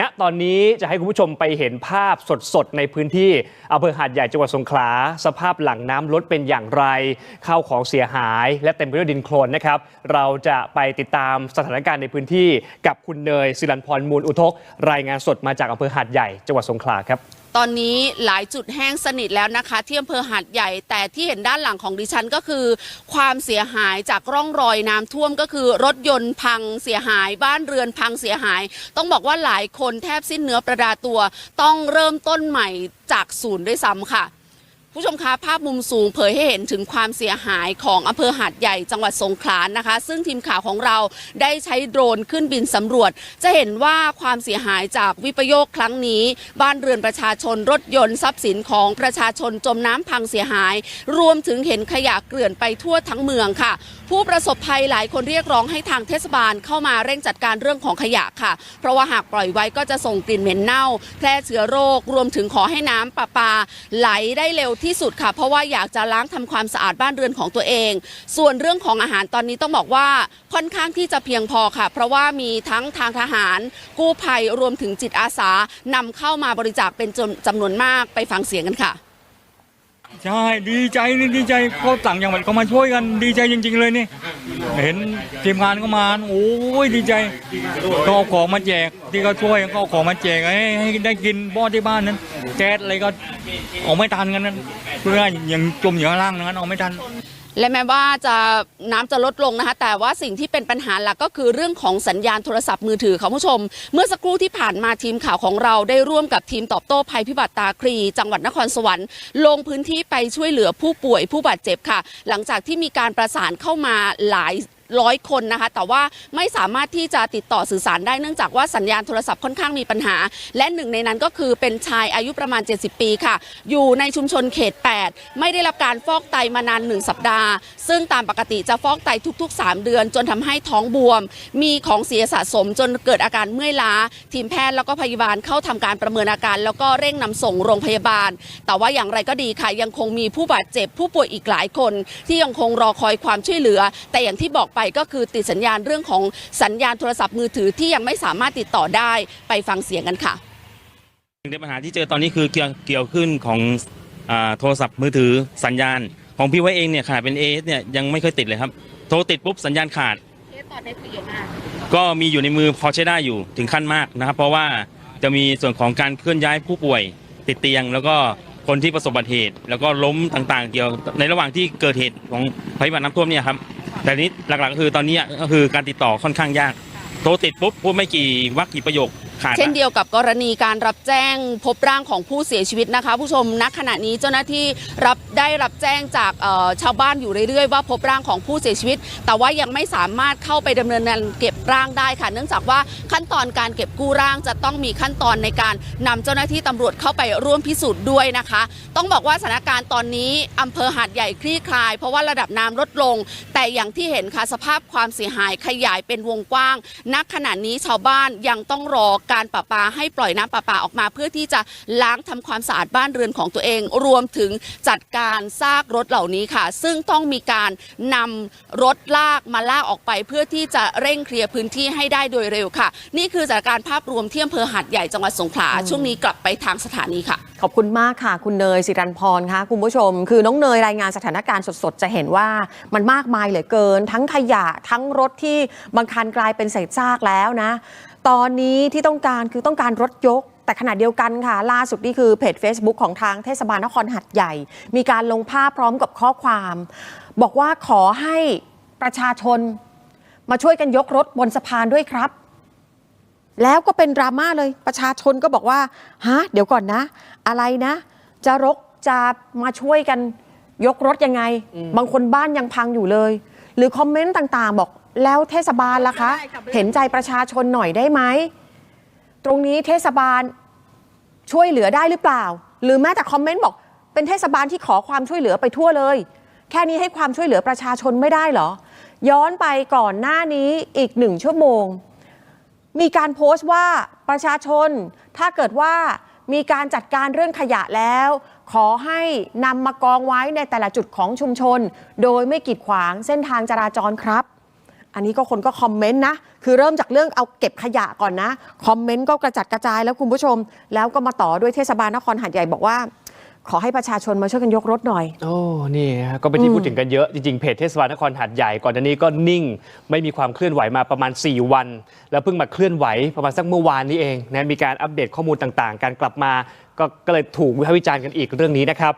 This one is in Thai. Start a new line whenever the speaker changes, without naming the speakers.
ณตอนนี้จะให้คุณผู้ชมไปเห็นภาพสดๆในพื้นที่อำเภอหาดใหญ่จังหวัดสงขลาสภาพหลังน้ำลดเป็นอย่างไรข้าวของเสียหาย และเต็มไปด้วยดินโคลนนะครับ เราจะไปติดตามสถานการณ์ในพื้นที่กับคุณเนยศิรันพรมูลอุทก รายงานสดมาจากอำเภอหาดใหญ่จังหวัดสงขลาครับ
ตอนนี้หลายจุดแห้งสนิทแล้วนะคะที่อำเภอหาดใหญ่แต่ที่เห็นด้านหลังของดิฉันก็คือ ความเสียหายจากร่องรอยน้ำท่วมก็คือ รถยนต์พังเสียหาย บ้านเรือนพังเสียหาย ต้องบอกว่าหลายคนคนแทบสิ้นเนื้อประดาตัว ต้องเริ่มต้นใหม่จากศูนย์ด้วยซ้ำค่ะ ผู้ชมคะภาพมุมสูงเผยให้เห็นถึงความเสียหายของอำเภอหาดใหญ่จังหวัดสงขลานะคะ ซึ่งทีมข่าวของเราได้ใช้โดรนขึ้นบินสำรวจ จะเห็นว่าความเสียหายจากวิปโยคครั้งนี้ บ้านเรือนประชาชนรถยนต์ทรัพย์สินของประชาชนจมน้ำพังเสียหาย รวมถึงเห็นขยะเกลื่อนไปทั่วทั้งเมืองค่ะ ผู้ประสบภัยหลายคนเรียกร้องให้ทางเทศบาลเข้ามาเร่งจัดการเรื่องของขยะค่ะ เพราะว่าหากปล่อยไว้ก็จะส่งกลิ่นเหม็นเน่า แพร่เชื้อโรค รวมถึงขอให้น้ำประปาไหลได้เร็วที่สุดค่ะ เพราะว่าอยากจะล้างทำความสะอาดบ้านเรือนของตัวเอง ส่วนเรื่องของอาหารตอนนี้ต้องบอกว่าค่อนข้างที่จะเพียงพอค่ะ เพราะว่ามีทั้งทางทหาร กู้ภัยรวมถึงจิตอาสานำเข้ามาบริจาคเป็นจำจำนวนมากไปฟังเสียงกันค่ะ
ใช่ดีใจนี่ดีใจก็ต่างจังหวัดก็มาช่วยกันดีใจจริง ๆ เลยนี่ เห็นทีมงานก็มาโอ้ยดีใจก็เอาของมาแจกที่เขาช่วยก็เอาของมาแจกให้ให้ได้กินบ้านที่บ้านนั้นแก๊สอะไรก็เอาไม่ทันกันนั้นเพื่ออย่างจมอยู่ข้างล่างนั้นเอาไม่ทัน
และแม้ว่าจะน้ำจะลดลงนะคะ แต่ว่าสิ่งที่เป็นปัญหาหลักก็คือเรื่องของสัญญาณโทรศัพท์มือถือค่ะผู้ชม เมื่อสักครู่ที่ผ่านมาทีมข่าวของเราได้ร่วมกับทีมตอบโต้ภัยพิบัติตาครี จังหวัดนครสวรรค์ลงพื้นที่ไปช่วยเหลือผู้ป่วยผู้บาดเจ็บค่ะ หลังจากที่มีการประสานเข้ามาหลาย ร้อยคนนะคะ แต่ว่าไม่สามารถที่จะติดต่อสื่อสารได้เนื่องจากว่าสัญญาณโทรศัพท์ค่อนข้างมีปัญหา และหนึ่งในนั้นก็คือเป็นชายอายุประมาณ 70 ปีค่ะ อยู่ในชุมชนเขต 8 ไม่ได้รับการฟอกไตมานาน 1 สัปดาห์ ซึ่งตามปกติจะฟอกไตทุก ๆ 3 เดือน จนทำให้ท้องบวม มีของเสียสะสมจนเกิดอาการเมื่อยล้า ทีมแพทย์แล้วก็พยาบาลเข้าทำการประเมินอาการ แล้วก็เร่งนำส่งโรงพยาบาล แต่ว่าอย่างไรก็ดีค่ะยังคงมีผู้บาดเจ็บผู้ป่วยอีกหลายคน ที่ยังคงรอคอยความช่วยเหลือ แต่อย่างที่บอกไปก็คือติดสัญญาณเรื่องของสัญญาณโทรศัพท์มือถือที่ยังไม่สามารถติดต่อได้ไปฟังเสียงกันค่ะ
หนึ่งในปัญหาที่เจอตอนนี้คือเกี่ยวเกี่ยวขึ้นของอาโทรศัพท์มือถือสัญญาณ ของพี่ไว้เองเนี่ยขนาดเป็นเอเนี่ยยังไม่เคยติดเลยครับ โทรติดปุ๊บสัญญาณขาดก็มีอยู่ในมือพอใช้ได้อยู่ถึงขั้นมากนะครับ เพราะว่าจะมีส่วนของการเคลื่อนย้ายผู้ป่วยติดเตียง แล้วก็คนที่ประสบอุบัติเหตุ แล้วก็ล้มต่างๆ เกี่ยวในระหว่างที่เกิดเหตุของภัยพิบัติน้ำท่วมเนี่ยครับ แต่นี้หลักๆก็คือตอนนี้ก็คือการติดต่อค่อนข้างยาก โทรติดปุ๊บพูดไม่กี่วักกี่ประโยค
เช่นเดียวกับกรณีการรับแจ้งพบร่างของผู้เสียชีวิตนะคะ ผู้ชมณขณะนี้เจ้าหน้าที่รับได้รับแจ้งจากชาวบ้านอยู่เรื่อยๆ ว่าพบร่างของผู้เสียชีวิต แต่ว่ายังไม่สามารถเข้าไปดำเนินการเก็บร่างได้ค่ะ เนื่องจากว่าขั้นตอนการเก็บกู้ร่างจะต้องมีขั้นตอนในการนำเจ้าหน้าที่ตำรวจเข้าไปร่วมพิสูจน์ด้วยนะคะ ต้องบอกว่าสถานการณ์ตอนนี้อำเภอหาดใหญ่คลี่คลาย เพราะว่าระดับน้ำลดลง แต่อย่างที่เห็นค่ะสภาพความเสียหายขยายเป็นวงกว้างณขณะนี้ชาวบ้านยังต้องรอการประปาให้ปล่อยน้ำประปาออกมา เพื่อที่จะล้างทำความสะอาดบ้านเรือนของตัวเอง รวมถึงจัดการซากรถเหล่านี้ค่ะ ซึ่งต้องมีการนำรถลากมาลากออกไป เพื่อที่จะเร่งเคลียร์พื้นที่ให้ได้โดยเร็วค่ะ นี่คือสถานการณ์ภาพรวมที่อำเภอหาดใหญ่จังหวัดสงขลาช่วงนี้กลับไปทางสถานีค่ะ
ขอบคุณมากค่ะ คุณเนยสิรันพรค่ะ คุณผู้ชม คือน้องเนยรายงานสถานการณ์สดๆ จะเห็นว่ามันมากมายเหลือเกิน ทั้งขยะทั้งรถที่บางคันกลายเป็นเศษซากแล้วนะ ตอนนี้ที่ต้องการคือต้องการรถยก แต่ขณะเดียวกันค่ะ ล่าสุดนี่คือเพจ Facebook ของทางเทศบาลนครหัดใหญ่ มีการลงภาพพร้อมกับข้อความ บอกว่าขอให้ประชาชน มาช่วยกันยกรถบนสะพานด้วยครับ แล้วก็เป็นดราม่าเลยประชาชนก็บอกว่าฮะเดี๋ยวก่อนนะ อะไรนะ จะรกจะมาช่วยกันยกรถยังไง บางคนบ้านยังพังอยู่เลย หรือคอมเมนต์ต่างๆ บอก แล้วเทศบาลล่ะคะ เห็นใจประชาชนหน่อยได้ไหม ตรงนี้เทศบาลช่วยเหลือได้หรือเปล่า หรือแม้แต่คอมเมนต์บอก เป็นเทศบาลที่ขอความช่วยเหลือไปทั่วเลย แค่นี้ให้ความช่วยเหลือประชาชนไม่ได้เหรอ ย้อนไปก่อนหน้านี้อีกหนึ่งชั่วโมง มีการโพสต์ว่าประชาชนถ้าเกิดว่ามีการจัดการเรื่องขยะแล้ว ขอให้นำมากองไว้ในแต่ละจุดของชุมชน โดยไม่กีดขวางเส้นทางจราจรครับ อันนี้ก็คนก็คอมเมนต์นะ คือเริ่มจากเรื่องเอาเก็บขยะก่อนนะ คอมเมนต์ก็กระจัดกระจายแล้วคุณผู้ชม แล้วก็มาต่อด้วยเทศบาลนครหาดใหญ่บอกว่า ขอให้ประชาชนมาช่วยกันยกรถหน่อย
โอ้ นี่ฮะก็เป็นที่พูดถึงกันเยอะ จริงๆ เพจเทศบาลนครหาดใหญ่ก่อนหน้านี้ก็นิ่ง ไม่มีความเคลื่อนไหวมาประมาณ 4 วัน แล้วเพิ่งมาเคลื่อนไหวประมาณสักเมื่อวานนี้เองนะมีการอัปเดตข้อมูลต่างๆ การกลับมา ก็ก็เลยถูกวิพากษ์วิจารณ์กันอีกเรื่องนี้นะครับ